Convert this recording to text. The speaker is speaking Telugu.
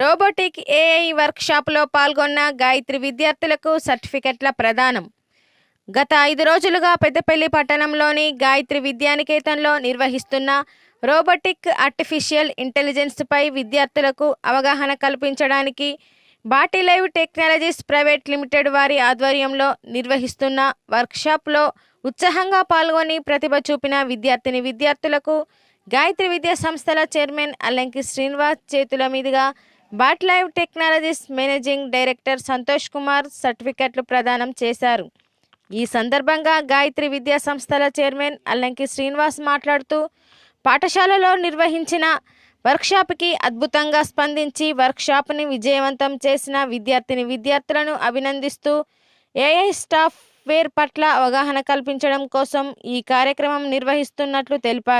రోబోటిక్ ఏఐ వర్క్షాప్లో పాల్గొన్న గాయత్రి విద్యార్థులకు సర్టిఫికెట్ల ప్రదానం. గత ఐదు రోజులుగా పెద్దపల్లి పట్టణంలోని గాయత్రి విద్యానికేతన్లో నిర్వహిస్తున్న రోబోటిక్ ఆర్టిఫిషియల్ ఇంటెలిజెన్స్పై విద్యార్థులకు అవగాహన కల్పించడానికి బాటి లైవ్ టెక్నాలజీస్ ప్రైవేట్ లిమిటెడ్ వారి ఆధ్వర్యంలో నిర్వహిస్తున్న వర్క్షాప్లో ఉత్సాహంగా పాల్గొని ప్రతిభ చూపిన విద్యార్థిని విద్యార్థులకు గాయత్రి విద్యా సంస్థల చైర్మన్ అల్లంకి శ్రీనివాస్ చేతుల మీదుగా bot live technologies managing director Santosh Kumar సర్టిఫికెట్లు ప్రదానం చేశారు. ఈ సందర్భంగా గాయత్రి విద్యా సంస్థల చైర్మన్ అల్లంకి శ్రీనివాస్ మాట్లాడుతూ పాఠశాలలో నిర్వహించిన వర్క్షాప్కి అద్భుతంగా స్పందించి వర్క్షాప్ని విజయవంతం చేసిన విద్యార్థిని విద్యార్థులను అభినందిస్తూ ఏఐ స్టాఫ్ వేర్ పట్ల అవగాహన కల్పించడం కోసం ఈ కార్యక్రమం నిర్వహిస్తున్నట్లు తెలిపారు.